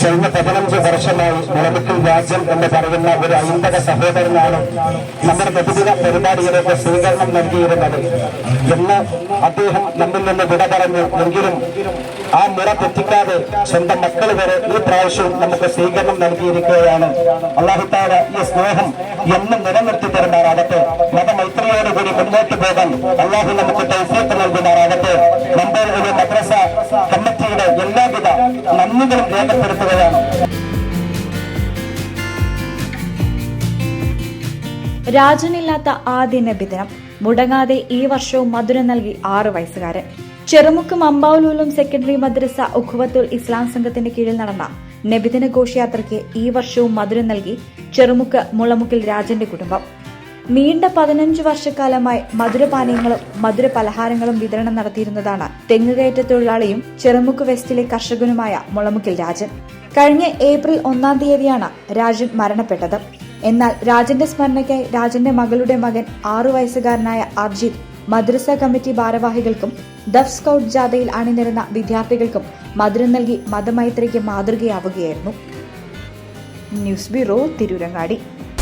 കഴിഞ്ഞ പതിനഞ്ച് വർഷമായി മുളമിക്കൽ രാജ്യം എന്ന് പറയുന്ന ഒരു അയിന്തക സഹോദരനാണ് നമ്മുടെ പ്രതിദിന പരിപാടിയിലേക്ക് സ്വീകരണം നൽകിയിരുന്നത്. എന്ന് അദ്ദേഹം നമ്മിൽ നിന്ന് വിട പറഞ്ഞു എങ്കിലും ആ മുറ തെറ്റിക്കാതെ സ്വന്തം മക്കൾ വരെ ഈ പ്രാവശ്യവും നമുക്ക് സ്വീകരണം നൽകിയിരിക്കുകയാണ്. അള്ളാഹുത്താര ഈ സ്നേഹം എന്നും നിലനിർത്തി തരുമാറാകട്ടെ. മതമൈത്രിയോടുകൂടി മുന്നോട്ട് പോകാൻ അള്ളാഹു നമുക്ക് തൗഫീഖ് നൽകുമാറാകട്ടെ. എല്ലാവിധ നന്ദികളും രേഖപ്പെടുത്തുകയാണ് രാജനില്ലാത്ത ആദ്യ നബിദിനം മുടങ്ങാതെ ഈ വർഷവും മധുരം നൽകി ആറു വയസ്സുകാരൻ. ചെറുമുക്ക് മമ്പാവുലൂലും സെക്കൻഡറി മദ്രസ ഉഖുവത്തുൽ ഇസ്ലാം സംഘത്തിന്റെ കീഴിൽ നടന്ന നബിദിന ഘോഷയാത്രയ്ക്ക് ഈ വർഷവും മധുരം നൽകി ചെറുമുക്ക് മുളമുക്കിൽ രാജന്റെ കുടുംബം. നീണ്ട പതിനഞ്ച് വർഷക്കാലമായി മധുരപാനീയങ്ങളും മധുര പലഹാരങ്ങളും വിതരണം നടത്തിയിരുന്നതാണ് തെങ്ങുകയറ്റ തൊഴിലാളിയും ചെറുമുക്ക് വെസ്റ്റിലെ കർഷകനുമായ മുളമുക്കിൽ രാജൻ. കഴിഞ്ഞ ഏപ്രിൽ ഒന്നാം തീയതിയാണ് രാജൻ മരണപ്പെട്ടത്. എന്നാൽ രാജന്റെ സ്മരണയ്ക്കായി രാജന്റെ മകളുടെ മകൻ ആറു വയസ്സുകാരനായ അർജിത് മദ്രസ കമ്മിറ്റി ഭാരവാഹികൾക്കും ദഫ് സ്കൌട്ട് ജാഥയിൽ അണിനിരുന്ന വിദ്യാർത്ഥികൾക്കും മധുരം നൽകി മതമൈത്രിക്ക് മാതൃകയാവുകയായിരുന്നു. News bureau Tirurangadi.